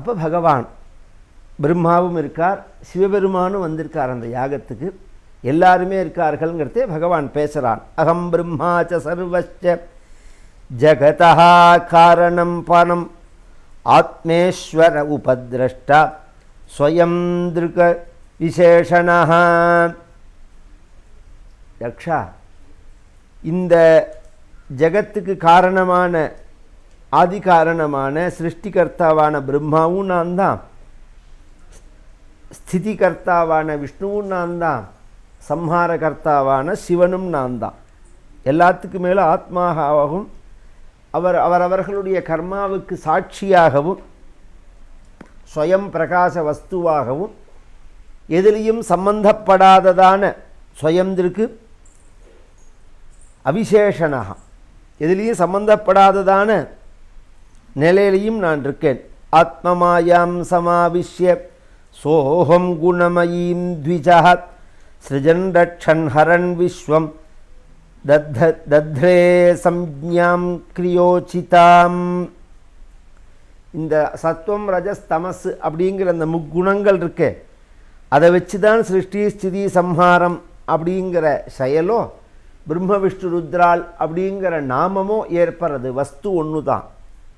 அப்போ பகவான் பிரம்மாவும் இருக்கார் சிவபெருமானும் வந்திருக்கார் அந்த யாகத்துக்கு. எல்லாருமே இருக்கார்கள்ங்கிறதே பகவான் பேசுகிறான் அகம் பிரம்மாச்ச சர்வச்ச ஜகதா காரணம் பணம் ஆத்மேஸ்வர உபதிரஷ்டா ஸ்வயம் திருக விசேஷனா யக்ஷா இந்த ஜகத்துக்கு காரணமான ஆதி காரணமான சிருஷ்டிகர்த்தாவான பிரம்மாவும் நான் தான் ஸ்திதிகர்த்தாவான விஷ்ணுவும் நான் தான் சம்ஹாரகர்த்தாவான சிவனும் நான் தான் எல்லாத்துக்கு மேலே ஆத்மாகவும் அவர் அவரவர்களுடைய கர்மாவுக்கு சாட்சியாகவும் ஸ்வயம் பிரகாச வஸ்துவாகவும் எதிலையும் சம்பந்தப்படாததான ஸ்வயந்திற்கு அவிசேஷனாக எதிலையும் சம்பந்தப்படாததான நிலையிலையும் நான் இருக்கேன். ஆத்மமாயாம் சமாவிஷ்ய சோஹம் குணமயீம் த்விஜா சிருஜன் ரக்ஷன் ஹரன் விஸ்வம் தத்த தத்ரே சம்ஞாம் கிரியோச்சிதாம். இந்த சத்வம் ரஜஸ் தமஸ் அப்படிங்கிற அந்த முக்குணங்கள் இருக்கே அதை வச்சு தான் சிருஷ்டி ஸ்திதி சம்ஹாரம் அப்படிங்கிற செயலோ பிரம்ம விஷ்ணு ருத்ரால் அப்படிங்கிற நாமமோ ஏற்படுறது வஸ்து ஒன்று தான்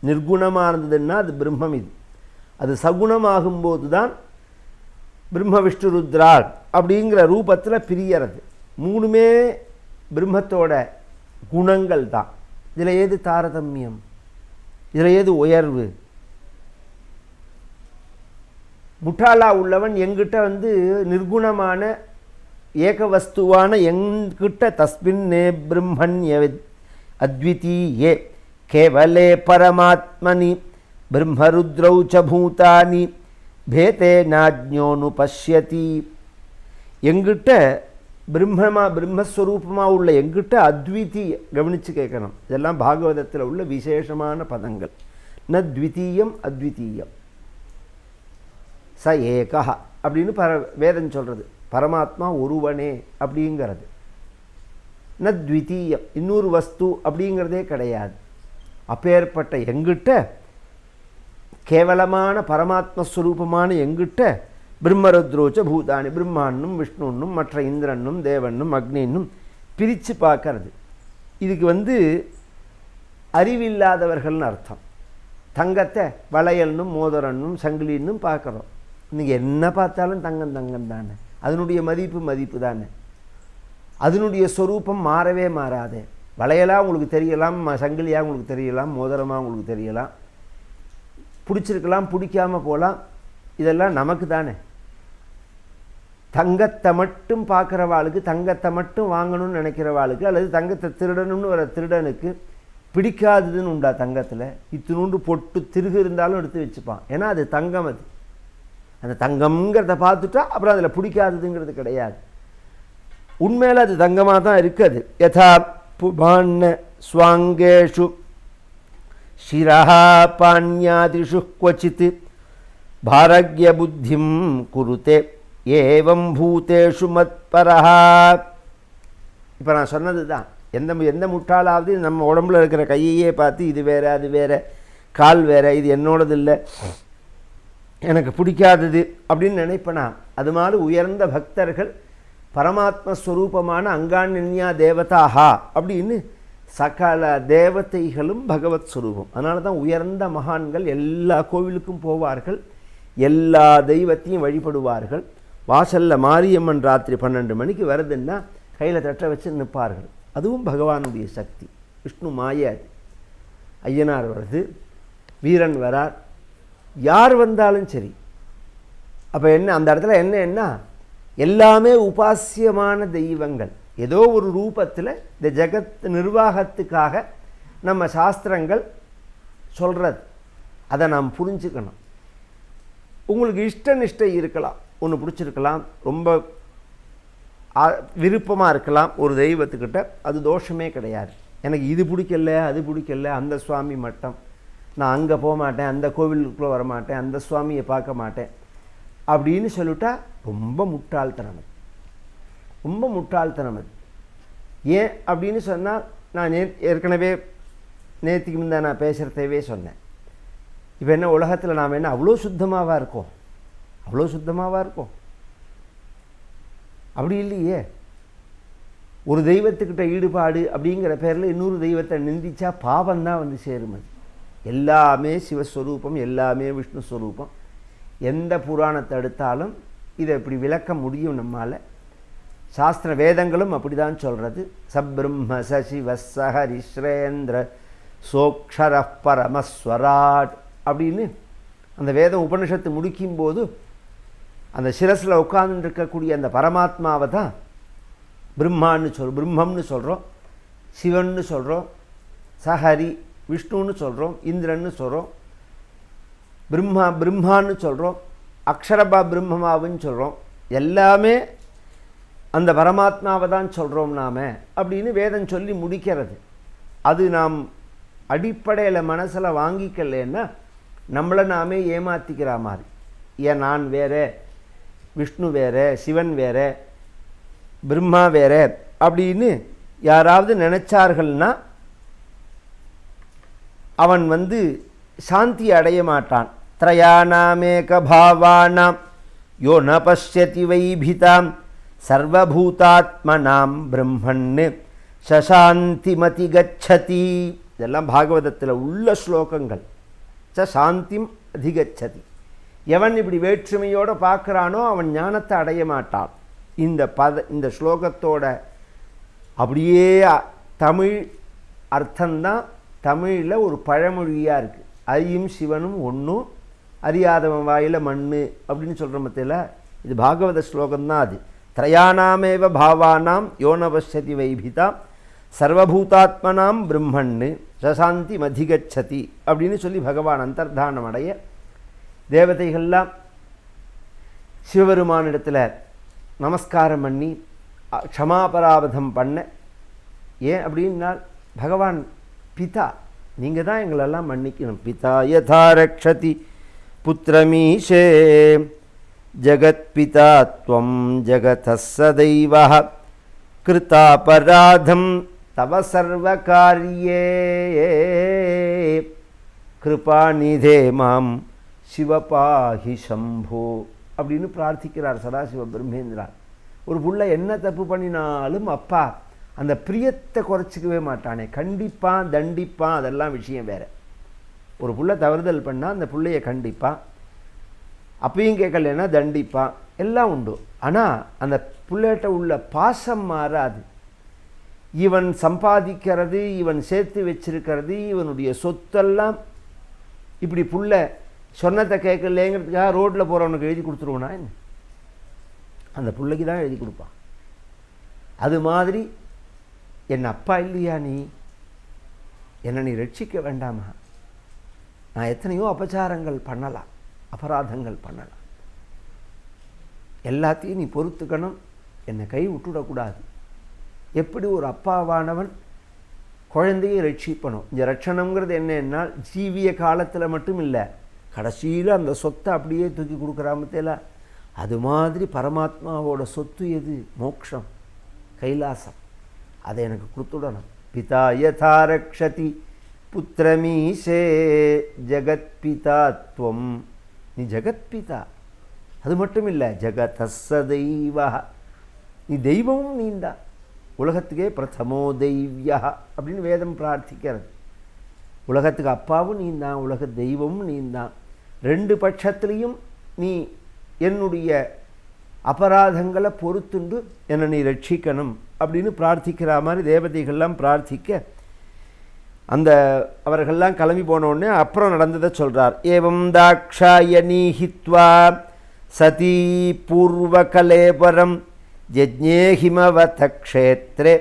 நிர்குணமாக இருந்ததுன்னா அது பிரம்மம் இது. அது சகுணமாகும்போது தான் பிரம்ம விஷ்ணு ருத்ரால் அப்படிங்கிற ரூபத்தில் பிரியறது. மூணுமே பிரம்மத்தோட குணங்கள் தான் இதில் ஏது தாரதமியம்? இதில் ஏது உயர்வு? முட்டாளா உள்ளவன் எங்கிட்ட வந்து நிர்குணமான ஏகவஸ்துவான எங்கிட்ட தஸ்மின்னே பிரம்மண்ய அத்விதீயே. கேவலே பரமாத்மனி பிரம்மருத்ரௌ ச பூதானி பேதே நாஜ்ஞோனு பஷ்யதி எங்கிட்ட பிரம்மமா பிரம்மஸ்வரூபமாக உள்ள எங்கிட்ட அத்விதி கவனித்து கேட்கணும். இதெல்லாம் பாகவதத்தில் உள்ள விசேஷமான பதங்கள். ந த்விதீயம் அத்விதீயம். ச ஏகா அப்படின்னு பர வேதம் சொல்கிறது பரமாத்மா ஒருவனே அப்படிங்கிறது. ந த்விதீயம் இன்னொரு வஸ்து அப்படிங்கிறதே கிடையாது. அப்பேற்பட்ட எங்கிட்ட கேவலமான பரமாத்மஸ்வரூபமான எங்கிட்ட பிரம்மருத்ரோச்ச பூதானி பிரம்மாண்ணும் விஷ்ணுன்னும் மற்ற இந்திரனும் தேவனும் அக்னின்னும் பிரித்து பார்க்கறது. இதுக்கு வந்து அறிவில்லாதவர்கள்னு அர்த்தம். தங்கத்தை வளையல்னும் மோதிரன்னும் சங்கிலின்னும் பார்க்குறோம். நீங்கள் என்ன பார்த்தாலும் தங்கம் தங்கம் தானே. அதனுடைய மதிப்பு மதிப்பு தானே. அதனுடைய சொரூபம் மாறவே மாறாது. வளையலாக உங்களுக்கு தெரியலாம் சங்கிலியாக உங்களுக்கு தெரியலாம் மோதிரமாக உங்களுக்கு தெரியலாம். பிடிச்சிருக்கலாம் பிடிக்காமல் போகலாம். இதெல்லாம் நமக்கு தானே. தங்கத்தை மட்டும் பார்க்குறவாளுக்கு தங்கத்தை மட்டும் வாங்கணும்னு நினைக்கிறவாளுக்கு அல்லது தங்கத்தை திருடணும்னு வர திருடனுக்கு பிடிக்காததுன்னு உண்டா தங்கத்தில்? இத்தினூண்டு பொட்டு திருகு இருந்தாலும் எடுத்து வச்சுப்பான். ஏன்னா அது தங்கம் அது. அந்த தங்கம்ங்கிறத பார்த்துட்டா அப்புறம் அதில் பிடிக்காததுங்கிறது கிடையாது. உண்மையில் அது தங்கமாக தான் இருக்குது. யதா புபான்ன ஸ்வாங்கேஷு சிரஹா பாண்யாதிஷு क्वचित् பாரக்ய புத்திம் குருதே ஏவம் பூதேஷு மத்பரஹா இப்போ நான் சொன்னது தான் எந்த எந்த முட்டாளாவது நம்ம உடம்புல இருக்கிற கையையே பார்த்து இது வேற அது வேற கால் வேற இது என்னோடது இல்லை எனக்கு பிடிக்காதது அப்படின்னு நினைப்பனா அது மாதிரி உயர்ந்த பக்தர்கள் பரமாத்ம ஸ்வரூபமான அங்காண்யா தேவதாஹா அப்படின்னு சகல தேவதைகளும் பகவத் ஸ்வரூபம் அதனால தான் உயர்ந்த மகான்கள் எல்லா கோவிலுக்கும் போவார்கள் எல்லா தெய்வத்தையும் வழிபடுவார்கள். வாசலில் மாரியம்மன் ராத்திரி பன்னெண்டு மணிக்கு வருதுன்னா கையில் தட்ட வச்சு நிற்பார்கள். அதுவும் பகவானுடைய சக்தி. விஷ்ணு மாய ஐயனார் வருது வீரன் வரார். யார் வந்தாலும் சரி. அப்போ என்ன அந்த இடத்துல என்ன என்ன? எல்லாமே உபாசியமான தெய்வங்கள். ஏதோ ஒரு ரூபத்தில் இந்த ஜெகத் நிர்வாகத்துக்காக நம்ம சாஸ்திரங்கள் சொல்கிறது அதை நாம் புரிஞ்சுக்கணும். உங்களுக்கு இஷ்ட நிஷ்டை இருக்கலாம். ஒன்று பிடிச்சிருக்கலாம். ரொம்ப விருப்பமாக இருக்கலாம். ஒரு தெய்வத்துக்கிட்ட அது தோஷமே கிடையாது. எனக்கு இது பிடிக்கல அது பிடிக்கல அந்த சுவாமி மட்டம். நான் அங்கே போக மாட்டேன் அந்த கோவிலுக்குள்ளே வரமாட்டேன் அந்த சுவாமியை பார்க்க மாட்டேன். அப்படின்னு சொல்லிட்டா ரொம்ப முட்டாள்தனம் அது. ரொம்ப முட்டாள்தனம் அது. ஏன் அப்படின்னு சொன்னால் நான் நே ஏற்கனவே நேற்றுக்கு முந்தா நான் பேசுகிறதவே சொன்னேன். இப்போ என்ன உலகத்தில் நாம் என்ன அவ்வளோ சுத்தமாகவா இருக்கோம்? அவ்வளோ சுத்தமாகவா இருக்கோம்? அப்படி இல்லையே. ஒரு தெய்வத்துக்கிட்ட ஈடுபாடு அப்படிங்கிற பேரில் இன்னொரு தெய்வத்தை நிந்திச்சா பாவம் தான் வந்து சேரும் அது. எல்லாமே சிவஸ்வரூபம் எல்லாமே விஷ்ணு ஸ்வரூபம் எந்த புராணத்தை எடுத்தாலும் இதை இப்படி விளக்க முடியும் நம்மால்? சாஸ்திர வேதங்களும் அப்படி தான் சொல்கிறது சப்ரம்ம சசிவ சஹரிஸ்ரேந்திர சோக்ஷர பரமஸ்வராட் அப்படின்னு அந்த வேதம் உபனிஷத்து முடிக்கும்போது அந்த சிரஸில் உட்கார்ந்து இருக்கக்கூடிய அந்த பரமாத்மாவை தான் பிரம்மான்னு சொல் பிரம்மம்னு சொல்கிறோம் சிவன்னு சொல்கிறோம் சஹரி விஷ்ணுன்னு சொல்கிறோம் இந்திரன்னு சொல்கிறோம் பிரம்மா பிரம்மான்னு சொல்கிறோம் அக்ஷரபா பிரம்மமாவுன்னு சொல்கிறோம் எல்லாமே அந்த பரமாத்மாவை தான் சொல்கிறோம் நாம் அப்படின்னு வேதம் சொல்லி முடிக்கிறது. அது நாம் அடிப்படையில் மனசில் வாங்கிக்கலன்னா நம்மளை நாமே ஏமாற்றிக்கிற மாதிரி. ஏன் நான் வேறு விஷ்ணு வேறு சிவன் வேறு பிரம்மா வேறு அப்படின்னு யாராவது நினச்சார்கள்னா அவன் வந்து சாந்தி அடைய மாட்டான். திரயாணாமேக பாவானாம் யோ ந பசியதி வைபிதாம் சர்வபூதாத்மனாம் பிரம்மன்னு சசாந்திமதி கச்சதி இதெல்லாம் பாகவதத்தில் உள்ள ஸ்லோகங்கள். ச சாந்திம் அதிகச்சதி. எவன் இப்படி வேற்றுமையோடு பார்க்குறானோ அவன் ஞானத்தை அடைய மாட்டான். இந்த பத இந்த ஸ்லோகத்தோட அப்படியே தமிழ் அர்த்தம்தான் தமிழில் ஒரு பழமொழியாக இருக்குது ஐயும் சிவனும் ஒன்றும் அறியாதவன் வாயில மண்ணு அப்படின்னு சொல்கிற மத்தியில் இது பாகவத ஸ்லோகம்தான் அது. திரயாணாமேவ பாவானாம் யோனவசதி வைபிதாம் சர்வபூதாத்மனாம் பிரம்மண்ணு சசாந்தி மதிகச்சதி அப்படின்னு சொல்லி பகவான் அந்தர்தானம் அடைய தேவதைகள்லாம் சிவபெருமானிடத்தில் நமஸ்காரம் பண்ணி க்ஷமாபராபதம் பண்ண ஏன் அப்படின்னா பகவான் பிதா நீங்கள் தான் எங்களெல்லாம் மன்னிக்கணும். பிதா யதா ரக்ஷதி புத்திரமீஷே ஜகத்பிதா துவம் ஜகத சதைவ கிருதாபராதம் தவ சர்வகாரியே கிருபாநிதே மாம் சிவபாஹி சம்போ அப்படின்னு பிரார்த்திக்கிறார் சதாசிவ பிரம்மேந்திரா. ஒரு புள்ள என்ன தப்பு பண்ணினாலும் அப்பா அந்த பிரியத்தை குறைச்சிக்கவே மாட்டானே. கண்டிப்பான் தண்டிப்பான் அதெல்லாம் விஷயம் வேற. ஒரு புள்ள தவறுதல் பண்ணால் அந்த பிள்ளைய கண்டிப்பாக அப்பயும் கேட்கலன்னா தண்டிப்பான் எல்லாம் உண்டு. ஆனால் அந்த பிள்ளைகிட்ட உள்ள பாசம் மாறாது. இவன் சம்பாதிக்கிறது இவன் சேர்த்து வச்சிருக்கிறது இவனுடைய சொத்தெல்லாம் இப்படி புள்ள சொன்னதை கேட்கலேங்கிறதுக்காக ரோட்டில் போகிறவனுக்கு எழுதி கொடுத்துருவனா என்ன? அந்த பிள்ளைக்கு தான் எழுதி கொடுப்பான் அது மாதிரி என் அப்பா இல்லையா நீ? என்னை நீ ரட்சிக்க வேண்டாமா? நான் எத்தனையோ அபச்சாரங்கள் பண்ணலாம் அபராதங்கள் பண்ணலாம். எல்லாத்தையும் நீ பொறுத்துக்கணும் என்னை கை விட்டுடக்கூடாது. எப்படி ஒரு அப்பாவானவன் குழந்தையை ரட்சிப்பணும்? இந்த ரட்சணங்கிறது என்னன்னா ஜீவிய காலத்தில் மட்டும் இல்லை கடைசியில் அந்த சொத்தை அப்படியே தூக்கி கொடுக்குறாமத்தேல அது மாதிரி பரமாத்மாவோட சொத்து எது? மோக்ஷம் கைலாசம். அதை எனக்கு கொடுத்துடணும். பிதா யதா ரக்ஷதி. புத்திரமீசே ஜெகத்பிதா துவம் நீ ஜெகத்பிதா அது மட்டும் இல்லை ஜெகதஸ்ஸ தெய்வா நீ தெய்வமும் நீந்தா உலகத்துக்கே பிரதமோ தெய்வியா அப்படின்னு வேதம் பிரார்த்திக்கிறது உலகத்துக்கு அப்பாவும் நீந்தான் உலக தெய்வமும் நீந்தான் ரெண்டு பட்சத்துலேயும் நீ என்னுடைய அபராதங்களை பொறுத்துண்டு என்னை நீ ரட்சிக்கணும் அப்படின்னு பிரார்த்திக்கிற மாதிரி தேவதைகள்லாம் பிரார்த்திக்க அந்த அவர்கள்லாம் கிளம்பி போனோடனே அப்புறம் நடந்ததை சொல்கிறார் ஏவம் தாக்ஷாய நீஹித்வா சதி பூர்வகலேபரம் ஜஜ்ஞேஹிமவத க்ஷேத்ரே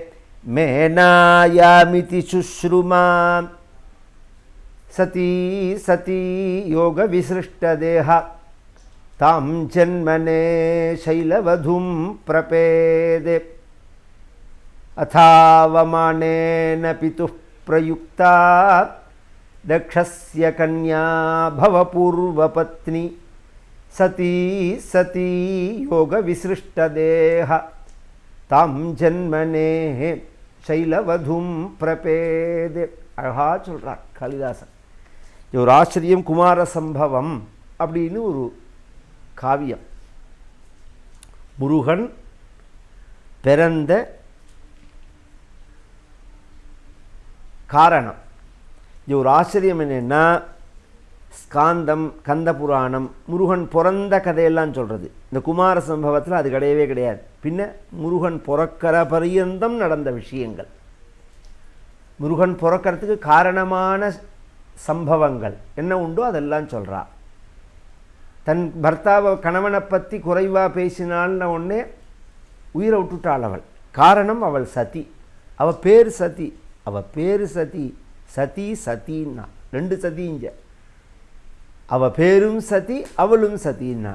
மேனாயாமிதி சுஷ்ருமா சதி சதி யோக விசிருஷ்டதேகா தாம் ஜன்மனே சைலவதும் பிரபேதே. அதாவமானேன பிதுப் ప్రయుక్తా దక్షస్య కన్యా భవపూర్వపత్ని సతీ సతీ యోగ విసృష్టదేహ తాం జన్మనే శైలవధుం ప్రపేదే அழகா சொல்கிறார் காளிதாசன் ஒரு ஆச்சரியம் குமார சம்பவம் அப்படின்னு ஒரு காவியம் முருகன் பிறந்த காரணம். இது ஒரு ஆச்சரியம் என்னென்னா ஸ்காந்தம் கந்த புராணம் முருகன் பிறந்த கதையெல்லாம் சொல்கிறது இந்த குமார சம்பவத்தில் அது கிடையவே கிடையாது. பின்ன முருகன் பிறக்கிற பரியந்தம் நடந்த விஷயங்கள். முருகன் பிறக்கிறதுக்கு காரணமான சம்பவங்கள் என்ன உண்டோ அதெல்லாம் சொல்கிறா தன் பர்த்தாவை கணவனை பற்றி குறைவாக பேசினாள்ன உடனே உயிரை விட்டுட்டாள் அவள். காரணம் அவள் சதி. அவள் பேர் சதி. அவள் பேர் சதி சதி சதின்னா. ரெண்டு சதிஞ்ச அவள் பேரும் சதி அவளும் சதின்னா.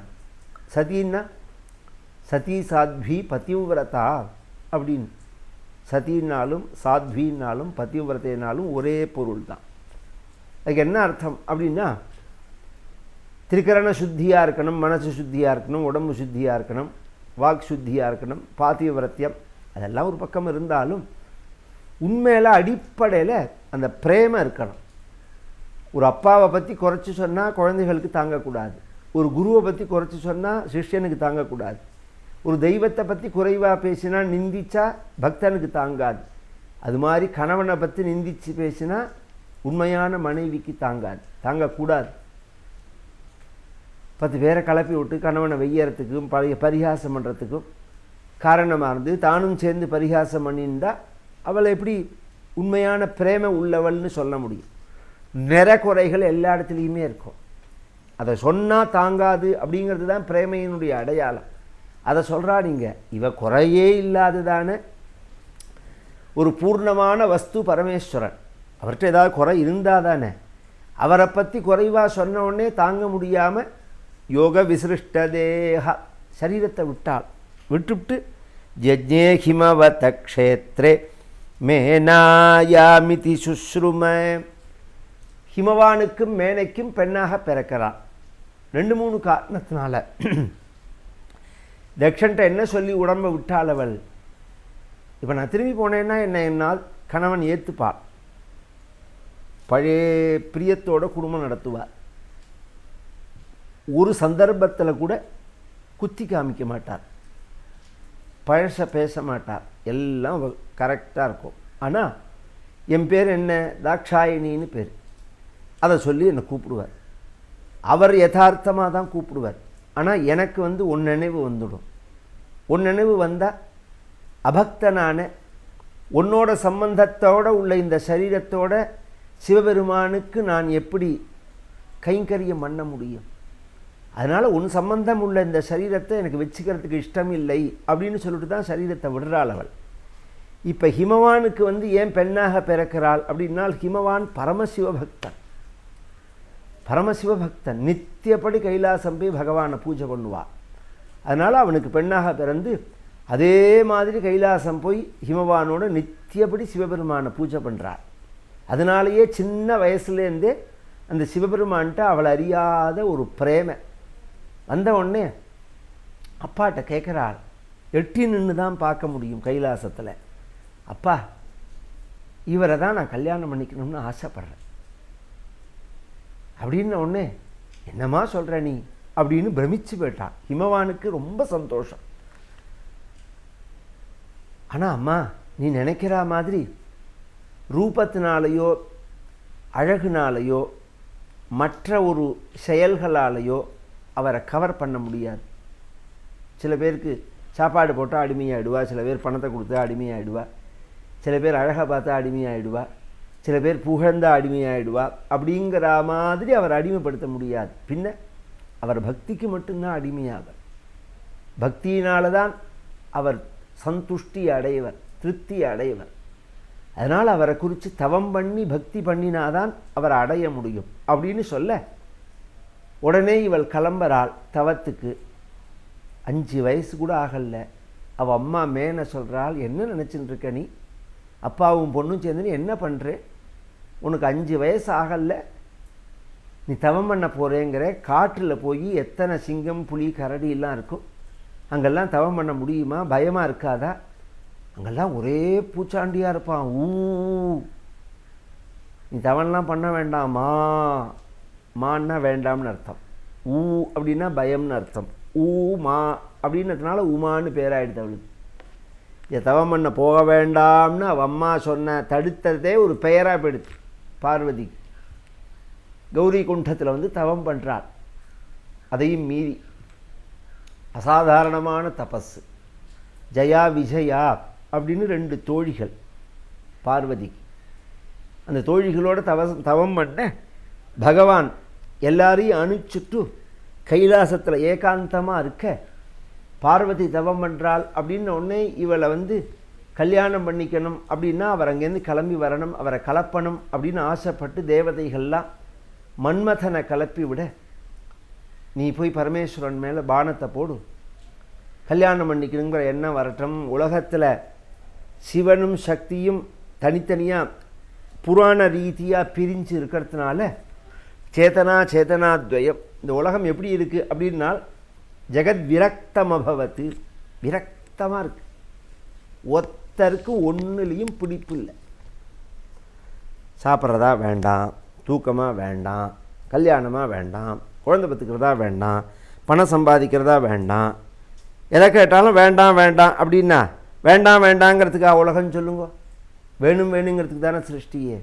சதின்னா சதி சாத்வி பதிவிரதா அப்படின்னு. சதினாலும் சாத்வினாலும் பதிவிரதைனாலும் ஒரே பொருள் தான் அதுக்கு என்ன அர்த்தம் அப்படின்னா திரிகரண சுத்தியாக இருக்கணும் மனசு சுத்தியாக இருக்கணும் உடம்பு சுத்தியாக இருக்கணும் வாக் சுத்தியாக இருக்கணும் பாத்தியவிரத்தியம். அதெல்லாம் ஒரு பக்கம் இருந்தாலும் உண்மையில் அடிப்படையில் அந்த பிரேமம் இருக்கணும். ஒரு அப்பாவை பற்றி குறைச்சி சொன்னால் குழந்தைகளுக்கு தாங்கக்கூடாது. ஒரு குருவை பற்றி குறைச்சி சொன்னால் சிஷ்யனுக்கு தாங்கக்கூடாது. ஒரு தெய்வத்தை பற்றி குறைவாக பேசினா நிந்திச்சா பக்தனுக்கு தாங்காது. அது மாதிரி கணவனை பற்றி நிந்திச்சு பேசினா உண்மையான மனைவிக்கு தாங்காது. தாங்கக்கூடாது. பத்து பேரை கலப்பி விட்டு கணவனை வெய்யறதுக்கும் பழைய பரிகாசம் பண்ணுறதுக்கும் காரணமாக இருந்து தானும் சேர்ந்து பரிகாசம் பண்ணியிருந்தால் அவளை எப்படி உண்மையான பிரேம உள்ளவள்னு சொல்ல முடியும். நிறக்குறைகள் எல்லா இடத்துலையுமே இருக்கும். அதை சொன்னால் தாங்காது அப்படிங்கிறது தான் பிரேமையினுடைய அடையாளம். அதை சொல்கிறா நீங்கள் இவ குறையே இல்லாததான ஒரு பூர்ணமான வஸ்து பரமேஸ்வரன். அவர்கிட்ட ஏதாவது குறை இருந்தால் தானே. அவரை பற்றி குறைவாக சொன்ன தாங்க முடியாமல் யோக விசிருஷ்ட தேக சரீரத்தை விட்டாள். விட்டுவிட்டு ஜஜ்ஞேஹிமவத க்ஷேத்ரே மேனாயாமிதி சுஷ்ரும ஹிமவானுக்கும் மேனைக்கும் பெண்ணாக பிறக்கிறாள். ரெண்டு மூணு காரணத்தினால. தக்ஷன்ட்ட என்ன சொல்லி உடம்பை விட்டாள் அவள்? இப்போ நான் திரும்பி போனேன்னா என்ன என்னால் கணவன் ஏற்றுப்பாள் பழைய பிரியத்தோட குடும்பம் நடத்துவார். ஒரு சந்தர்ப்பத்தில் கூட குத்தி காமிக்க மாட்டார். பழசை பேச மாட்டார் எல்லாம் கரெக்டாக இருக்கும். ஆனால் என் பேர் என்ன? தாக்ஷாயினின்னு பேர். அதை சொல்லி என்னை கூப்பிடுவார். அவர் யதார்த்தமாக தான் கூப்பிடுவார். ஆனால் எனக்கு வந்து உன் நினைவு வந்துடும். உன் நினைவு வந்தால் அபக்தனான உன்னோட சம்பந்தத்தோடு உள்ள இந்த சரீரத்தோட சிவபெருமானுக்கு நான் எப்படி கைங்கரியம் பண்ண முடியும்? அதனால் உன் சம்பந்தம் உள்ள இந்த சரீரத்தை எனக்கு வச்சுக்கிறதுக்கு இஷ்டம் இல்லை அப்படின்னு சொல்லிட்டு தான் சரீரத்தை விடுறாள் அவள். இப்போ ஹிமவானுக்கு வந்து ஏன் பெண்ணாக பிறக்கிறாள் அப்படின்னால் ஹிமவான் பரமசிவபக்தன் பரமசிவபக்தன் நித்தியப்படி கைலாசம் போய் பகவானை பூஜை பண்ணுவாள் அதனால் அவனுக்கு பெண்ணாக பிறந்து அதே மாதிரி கைலாசம் போய் ஹிமவானோட நித்தியப்படி சிவபெருமானை பூஜை பண்ணுறாள் அதனாலேயே சின்ன வயசுலேருந்தே அந்த சிவபெருமான்கிட்ட அவள் அறியாத ஒரு பிரேமை. வந்த உடனே அப்பாட்ட கேட்குறாள் எட்டி நின்று தான் பார்க்க முடியும் கைலாசத்தில். அப்பா இவரை தான் நான் கல்யாணம் பண்ணிக்கணும்னு ஆசைப்பட்றேன். அப்படின்ன உடனே என்னம்மா சொல்கிற நீ? அப்படின்னு பிரமிச்சு போயிட்டான் ஹிமவானுக்கு ரொம்ப சந்தோஷம். ஆனால் அம்மா நீ நினைக்கிற மாதிரி ரூபத்தினாலேயோ அழகுனாலேயோ மற்ற ஒரு செயல்களாலேயோ அவரை கவர் பண்ண முடியாது. சில பேருக்கு சாப்பாடு போட்டால் அடிமையாகிடுவா சில பேர் பணத்தை கொடுத்தா அடிமையாகிடுவா சில பேர் அழகை பார்த்தா அடிமையாகிடுவா சில பேர் புகழ்ந்தா அடிமையாகிடுவா அப்படிங்கிற மாதிரி அவர் அடிமைப்படுத்த முடியாது. பின்ன அவர் பக்திக்கு மட்டும்தான் அடிமையாவர். பக்தியினால தான் அவர் சந்துஷ்டி அடைவர் திருப்தி அடைவர். அதனால் அவரை குறித்து தவம் பண்ணி பக்தி பண்ணினாதான் அவரை அடைய முடியும். அப்படின்னு சொல்ல உடனே இவள் கிளம்புறாள். தவத்துக்கு. அஞ்சு வயசு கூட ஆகல. அவள் அம்மா மேன சொல்கிறாள் என்ன நினச்சின்னு இருக்க நீ? அப்பாவும் பொண்ணும் சேர்ந்து நீ என்ன பண்ணுற உனக்கு அஞ்சு வயசு ஆகல. நீ தவம் பண்ண போகிறேங்கிற காட்டில் போய் எத்தனை சிங்கம் புலி கரடியெல்லாம் இருக்கும். அங்கெல்லாம் தவம் பண்ண முடியுமா? பயமாக இருக்காதா? அங்கெல்லாம் ஒரே பூச்சாண்டியாக இருப்பான். ஊ. நீ தவன்லாம் பண்ண வேண்டாமா? மான்னா வேண்டாம்னு அர்த்தம். ஊ அப்படின்னா பயம்னு அர்த்தம். ஊ மா அப்படின்றதுனால உமான்னு பேராயிடுது அவளுக்கு. இதை தவம் பண்ண போக வேண்டாம்னு அவள் அம்மா சொன்ன தடுத்ததே ஒரு பெயராக போயிடுது. பார்வதி. கௌரி குண்டத்தில் வந்து தவம் பண்ணுறாள் அதையும் மீறி. அசாதாரணமான தபஸு ஜயா விஜயா அப்படின்னு ரெண்டு தோழிகள் பார்வதிக்கு. அந்த தோழிகளோட தவ தவம் பண்ண பகவான் எல்லாரையும் அனுப்பிச்சுட்டு கைலாசத்தில் ஏகாந்தமாக இருக்க பார்வதி தவம் பண்ணுறாள் அப்படின்னு உடனே இவளை வந்து கல்யாணம் பண்ணிக்கணும் அப்படின்னா அவர் அங்கேருந்து கிளம்பி வரணும் அவரை கலப்பணும் அப்படின்னு ஆசைப்பட்டு தேவதைகள்லாம் மன்மதனை கலப்பி விட நீ போய் பரமேஸ்வரன் மேலே பானத்தை போடு. கல்யாணம் பண்ணிக்கணுங்கிற எண்ணம் வரட்டும். உலகத்தில் சிவனும் சக்தியும் தனித்தனியாக புராண ரீதியாக பிரிஞ்சு இருக்கிறதுனால சேதனா சேதனா துவயம். இந்த உலகம் எப்படி இருக்குது அப்படின்னால் ஜெகத் விரக்தமபவத்து. விரக்தமாக இருக்குது ஒத்தருக்கு ஒன்றுலேயும் பிடிப்பு இல்லை. சாப்பிட்றதா வேண்டாம் தூக்கமாக வேண்டாம் கல்யாணமாக வேண்டாம் குழந்தை பத்துக்கிறதா வேண்டாம் பணம் சம்பாதிக்கிறதா வேண்டாம். எதை கேட்டாலும் வேண்டாம் வேண்டாம் அப்படின்னா வேண்டாம் வேண்டாங்கிறதுக்கா உலகம் சொல்லுங்க. வேணும் வேணுங்கிறதுக்கு தானே சிருஷ்டியே.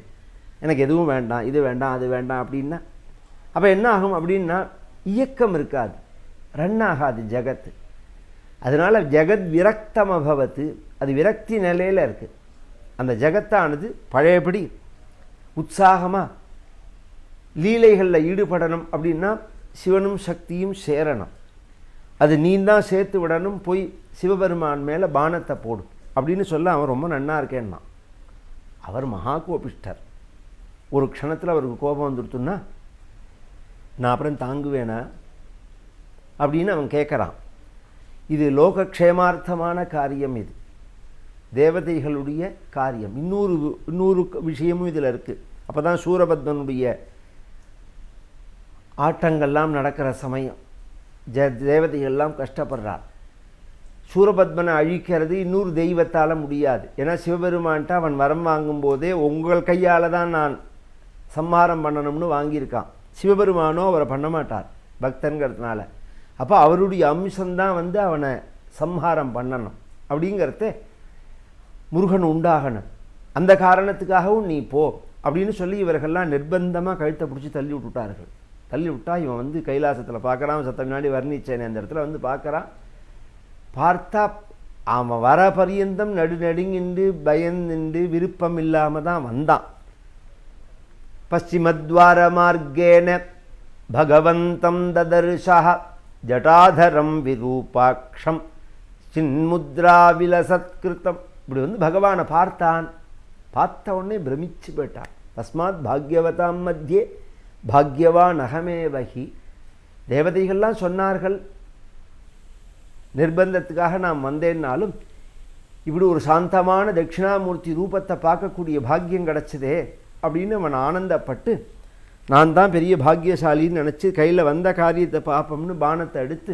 எனக்கு எதுவும் வேண்டாம் இது வேண்டாம் அது வேண்டாம் அப்படின்னா அப்போ என்ன ஆகும் அப்படின்னா இயக்கம் இருக்காது. ரன் ஆகாது ஜெகத்து. அதனால் ஜெகத் விரக்தம் அபவத்து அது விரக்தி நிலையில் இருக்குது அந்த ஜெகத்தானது பழையபடி உற்சாகமாக லீலைகளில் ஈடுபடணும் அப்படின்னா சிவனும் சக்தியும் சேரணும். அது நீ தான் சேர்த்து விடணும் போய் சிவபெருமான் மேலே பானத்தை போடும். அப்படின்னு சொல்ல அவன் ரொம்ப நன்னா இருக்கேன்னா அவர் மகா கோபிஷ்டர் ஒரு க்ஷணத்தில் அவருக்கு கோபம் வந்துடுத்துன்னா நான் அப்புறம் தாங்குவேனா? அப்படின்னு அவன் கேட்குறான். இது லோகக்ஷேமார்த்தமான காரியம் இது. தேவதைகளுடைய காரியம். இன்னொரு இன்னொரு விஷயமும் இதில் இருக்குது அப்போ தான் சூரபத்மனுடைய ஆட்டங்கள்லாம் நடக்கிற சமயம். ஜ தேவதைகள்லாம் கஷ்டப்படுறார் சூரபத்மனை அழிக்கிறது இன்னொரு தெய்வத்தால் முடியாது. ஏன்னா சிவபெருமான்ட்ட அவன் வரம் வாங்கும்போதே உங்கள் கையால் தான் நான் சம்ஹாரம் பண்ணணும்னு வாங்கியிருக்கான். சிவபெருமானோ அவரை பண்ண மாட்டார் பக்தங்கிறதுனால அப்போ அவருடைய அம்சம்தான் வந்து அவனை சம்ஹாரம் பண்ணணும். அப்படிங்கிறத முருகன் உண்டாகணும். அந்த காரணத்துக்காகவும் நீ போ அப்படின்னு சொல்லி இவர்கள்லாம் நிர்பந்தமாக கழுத்தை பிடிச்சி தள்ளி விட்டுட்டார்கள். தள்ளி விட்டால் இவன் வந்து கைலாசத்தில் பார்க்குறான் சத்த முன்னாடி வர்ணிச்சேன் அந்த இடத்துல வந்து பார்க்குறான். பார்த்தா அவன் வர பரியந்தம் நடுநடுங்கிண்டு பயந்துண்டு விருப்பம் இல்லாமல் தான் வந்தான். பশ্চিமத்வார மார்க்கேன பகவந்தம் ததர்ஷா ஜட்டாதரம் விரூபாட்சம் சின்முத்ரா விலசத்கிருத்தம் இப்படி வந்து பகவானை பார்த்தான். பார்த்த உடனே பிரமிச்சு போயிட்டான். தஸ்மாத் பாக்யவதாம் மத்தியே பாக்யவான் அகமேவகி. தேவதைகள்லாம் சொன்னார்கள் நிர்பந்தத்துக்காக நான் வந்தேன்னாலும் இப்படி ஒரு சாந்தமான தட்சிணாமூர்த்தி ரூபத்தை பார்க்கக்கூடிய பாக்கியம் கிடச்சதே. அப்படின்னு அவன் ஆனந்தப்பட்டு நான் தான் பெரிய பாக்கியசாலின்னு நினச்சி கையில் வந்த காரியத்தை பார்ப்போம்னு பானத்தை எடுத்து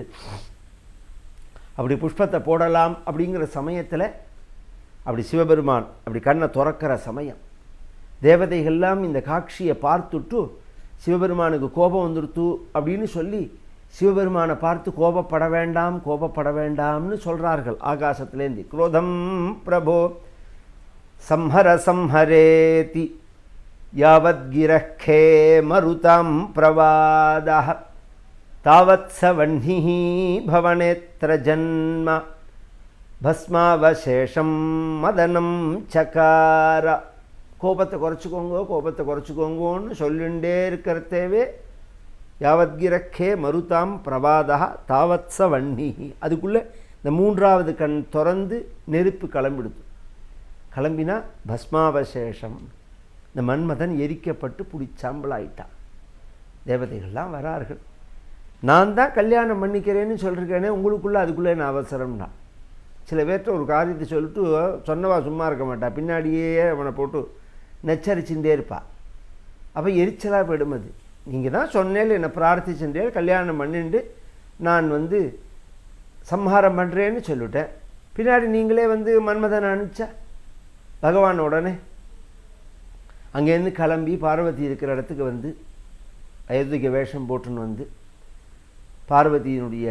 அப்படி புஷ்பத்தை போடலாம் அப்படிங்கிற சமயத்தில் அப்படி சிவபெருமான் அப்படி கண்ணை துறக்கிற சமயம். தேவதைகள்லாம் இந்த காட்சியை பார்த்துட்டு சிவபெருமானுக்கு கோபம் வந்துடுத்து அப்படின்னு சொல்லி சிவபெருமானை பார்த்து கோபப்பட வேண்டாம் கோபப்பட வேண்டாம்னு சொல்கிறார்கள் ஆகாசத்துலேருந்து குரோதம் பிரபோ சம்ஹர சம்ஹரேதி. யாவத்கிரஹே மருதாம் பிரவாத தாவத் சவன்னி பவனேத்திர ஜன்ம. பஸ்மாவசேஷம் மதனம் சகார. கோபத்தை குறைச்சிக்கோங்கோ கோபத்தை குறைச்சிக்கோங்கோன்னு சொல்லிண்டே இருக்கிறதேவே. யாவத்கிரக்கே மருதாம் பிரபாதா தாவத்ச வன்னி அதுக்குள்ளே இந்த மூன்றாவது கண் திறந்து நெருப்பு கிளம்பிடுது. கிளம்பினா பஸ்மாவசேஷம். இந்த மன்மதன் எரிக்கப்பட்டு பிடிச்சாம்பலாயிட்டான் தேவதைகள்லாம் வரார்கள். நான் தான் கல்யாணம் பண்ணிக்கிறேன்னு சொல்லிருக்கேனே உங்களுக்குள்ளே அதுக்குள்ளே என்ன அவசரம்னா? சில பேர்கிட்ட ஒரு காரியத்தை சொல்லிட்டு சொன்னவா சும்மா இருக்க மாட்டா. பின்னாடியே அவனை போட்டு நச்சரிச்சுட்டே இருப்பா. அப்போ எரிச்சலாக போயிடும் அது. நீங்கள் தான் சொன்னேன் என்னை பிரார்த்திச்சுட்டே கல்யாணம் பண்ணிட்டு நான் வந்து சம்ஹாரம் பண்ணுறேன்னு சொல்லிவிட்டேன் பின்னாடி நீங்களே வந்து மன்மதனை அனுப்பிச்சா? பகவான் உடனே அங்கேருந்து கிளம்பி பார்வதி இருக்கிற இடத்துக்கு வந்து அயோத்திக வேஷம் போட்டுன்னு வந்து பார்வதியினுடைய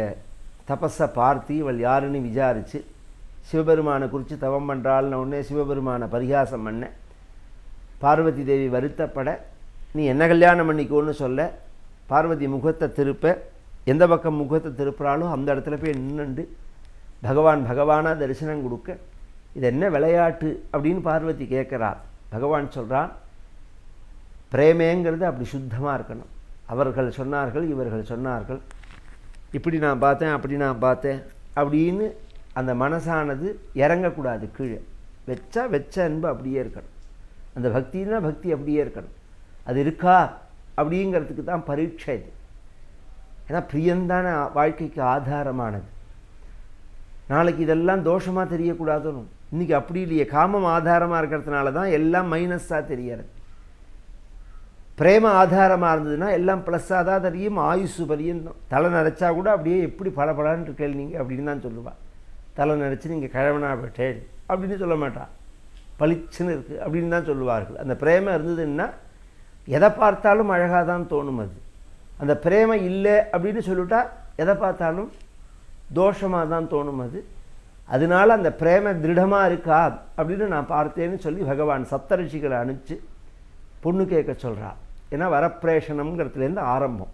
தபஸை பார்த்து இவள் யாருன்னு விசாரித்து சிவபெருமானை குறித்து தவம் பண்ணுறாள்னு உடனே சிவபெருமானை பரிகாசம் பண்ண பார்வதி தேவி வருத்தப்பட நீ என்ன கல்யாணம் பண்ணிக்கோன்னு சொல்ல பார்வதி முகத்தை திருப்ப எந்த பக்கம் முகத்தை திருப்புறாளோ அந்த இடத்துல போய் நின்றுண்டு பகவான் பகவானாக தரிசனம் கொடுக்க இது என்ன விளையாட்டு? அப்படின்னு பார்வதி கேட்குறாள். பகவான் சொல்கிறான் பிரேமேங்கிறது அப்படி சுத்தமாக இருக்கணும். அவர்கள் சொன்னார்கள் இவர்கள் சொன்னார்கள். இப்படி நான் பார்த்தேன் அப்படி நான் பார்த்தேன் அப்படின்னு அந்த மனசானது இறங்கக்கூடாது கீழே. வச்சா வச்ச அன்பு அப்படியே இருக்கணும். அந்த பக்தினா பக்தி அப்படியே இருக்கணும். அது இருக்கா அப்படிங்கிறதுக்கு தான் பரீட்சை இது. ஏன்னா பிரியந்தான வாழ்க்கைக்கு ஆதாரமானது. நாளைக்கு இதெல்லாம் தோஷமாக தெரியக்கூடாதுன்னு இன்றைக்கி அப்படி இல்லையே. காமம் ஆதாரமாக இருக்கிறதுனால தான் எல்லாம் மைனஸாக தெரியறது. பிரேம ஆதாரமாக இருந்ததுன்னா எல்லாம் ப்ளஸ்ஸாக தான் தெரியும் ஆயுசு பரியந்தம் தலை நினச்சா கூட அப்படியே எப்படி பளபளன்னு இருக்கேள் நீங்கள் அப்படின்னு தான் சொல்லுவாள் தலை நினச்சி நீங்கள் கிழவனா போயிட்டேன் அப்படின்னு சொல்ல மாட்டான் பளிச்சுன்னு இருக்குது அப்படின்னு தான் சொல்லுவார்கள். அந்த பிரேமம் இருந்ததுன்னா எதை பார்த்தாலும் அழகாக தான் தோணும் அது. அந்த பிரேம இல்லை அப்படின்னு சொல்லிட்டா எதை பார்த்தாலும் தோஷமாக தான் தோணும் அது. அதனால அந்த பிரேம திருடமாக இருக்கா அப்படின்னு நான் பார்த்தேன்னு சொல்லி பகவான் சப்தரிஷிகளை அனுப்பிச்சு பொண்ணு கேட்க சொல்கிறா ஏன்னா வரப்பிரேஷனம்ங்கிறதுலேருந்து ஆரம்பம்.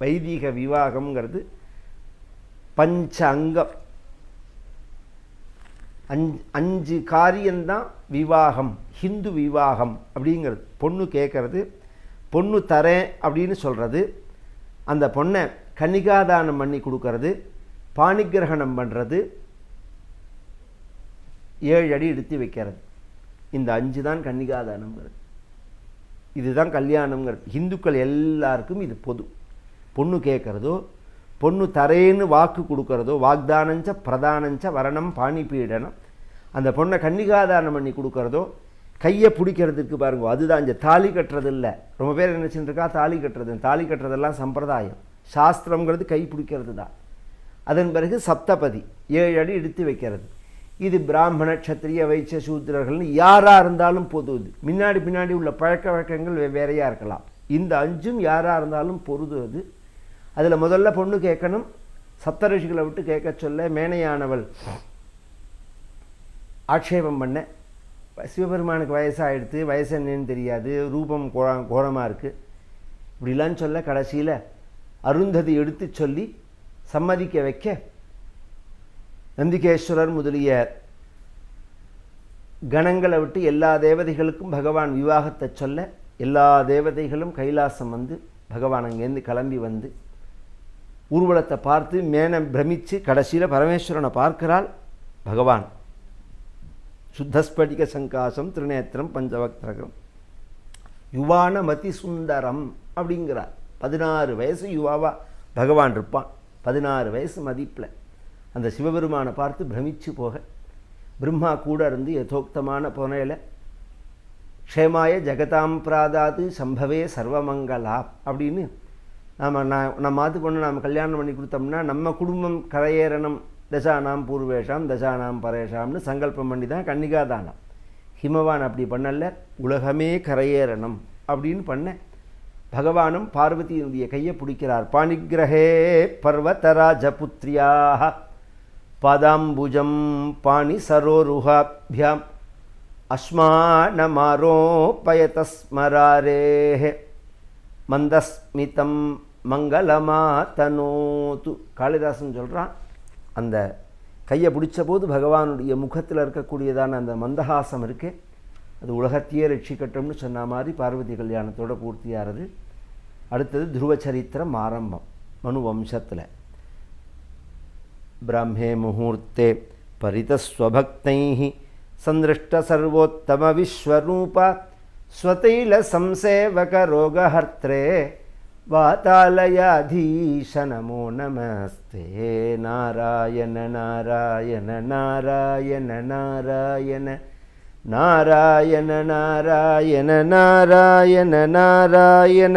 வைதீக விவாகம்ங்கிறது பஞ்ச அங்கம் அஞ்சு அஞ்சு காரியம்தான் விவாகம் ஹிந்து விவாகம் அப்படிங்கிறது. பொண்ணு கேட்குறது பொண்ணு தரேன் அப்படின்னு சொல்கிறது அந்த பொண்ணை கன்னிகாதானம் பண்ணி கொடுக்கறது பாணிகிரகணம் பண்ணுறது ஏழு அடி எடுத்து வைக்கிறது. இந்த அஞ்சு தான் கன்னிகாதானம்ங்கிறது. இதுதான் கல்யாணம்ங்கிறது இந்துக்கள் எல்லாருக்கும் இது பொது. பொண்ணு கேட்குறதோ பொண்ணு தரேன்னு வாக்கு கொடுக்கறதோ வாக்தானஞ்ச பிரதானஞ்ச வரணம் பாணிபீடனம் அந்த பொண்ணை கன்னிகாதானம் பண்ணி கொடுக்கறதோ கையை பிடிக்கிறதுக்கு பாருங்க அதுதான் இந்த தாலி கட்டுறது இல்லை ரொம்ப பேர் நினச்சிட்டுருக்கா தாலி கட்டுறது. தாலி கட்டுறதெல்லாம் சம்பிரதாயம். சாஸ்திரங்கிறது கை பிடிக்கிறது தான் அதன் பிறகு சப்தபதி ஏழு அடி எடுத்து வைக்கிறது. இது பிராமண க்ஷத்திரிய வைச்ச சூத்திரர்கள்னு யாராக இருந்தாலும் பொது இது முன்னாடி பின்னாடி உள்ள பழக்க வழக்கங்கள் வெவ்வேறையாக இருக்கலாம். இந்த அஞ்சும் யாராக இருந்தாலும் பொருது அது அதில் முதல்ல பொண்ணு கேட்கணும். சப்தரிஷிகளை விட்டு கேட்க சொல்ல மேனையானவள் ஆட்சேபம் பண்ண. சிவபெருமானுக்கு வயசாகிடுத்து வயசு என்னன்னு தெரியாது. ரூபம் கோர கோரமாக இருக்குது இப்படிலாம் சொல்ல கடைசியில் அருந்ததி எடுத்து சொல்லி சம்மதிக்க வைக்க நந்திகேஸ்வரர் முதலிய கணங்களை விட்டு எல்லா தேவதைகளுக்கும் பகவான் விவாகத்தை சொல்ல எல்லா தேவதைகளும் கைலாசம் வந்து பகவான் அங்கேருந்து கிளம்பி வந்து ஊர்வலத்தை பார்த்து மேன பிரமித்து கடைசியில் பரமேஸ்வரனை பார்க்கிறாள் பகவான். சுத்தஸ்படிக சங்காசம் திருநேத்திரம் பஞ்சவக்திரகம். யுவான மதி சுந்தரம் அப்படிங்கிறார். பதினாறு வயசு யுவாவா பகவான் இருப்பான். பதினாறு வயசு மதிப்பில். அந்த சிவபெருமானை பார்த்து பிரமிச்சு போக. பிரம்மா கூட இருந்து யதோக்தமான புனையில். க்ஷேமாய ஜெகதாம் பிராதாது சம்பவே சர்வமங்கலா அப்படின்னு நாம் நான் நம்ம மாத்து பொண்ணு நாம் கல்யாணம் பண்ணி கொடுத்தோம்னா நம்ம குடும்பம் கரையேறணும். தசானாம் பூர்வேஷாம் தசானாம் பரேஷாம்னு சங்கல்பம் பண்ணி தான் கன்னிகாதானம் ஹிமவான் அப்படி பண்ணல உலகமே கரையேறணும் அப்படின்னு பண்ண. பகவானும் பார்வதியினுடைய கையை பிடிக்கிறார். பாணிகிரகே பர்வதராஜபுத்ரியாக பாதாம்புஜம் பாணி சரோருகாபியாம். அஸ்மானமாரோப்பயதஸ்மராரே மந்தஸ்மிதம் மங்களமாத்தனோது காளிதாசன் சொல்கிறான் அந்த கையை பிடிச்சபோது பகவானுடைய முகத்தில் இருக்கக்கூடியதான அந்த மந்தஹாசம் இருக்கே அது உலகத்தையே ரட்சிக்கட்டும்னு சொன்ன மாதிரி பார்வதி கல்யாணத்தோட பூர்த்தியாகிறது அடுத்தது துருவ சரித்திரம் ஆரம்பம் மனு வம்சத்தில் ब्राह्मे मुहूर्ते परितस्वभक्तैः सन्दृष्टसर्वोत्तमविश्वरूप स्वतैलसंसेवकरोगहर्त्रे वातालयाधीश नमो नमस्ते। नारायण नारायण नारायण नारायण नारायण नारायण नारायण नारायण।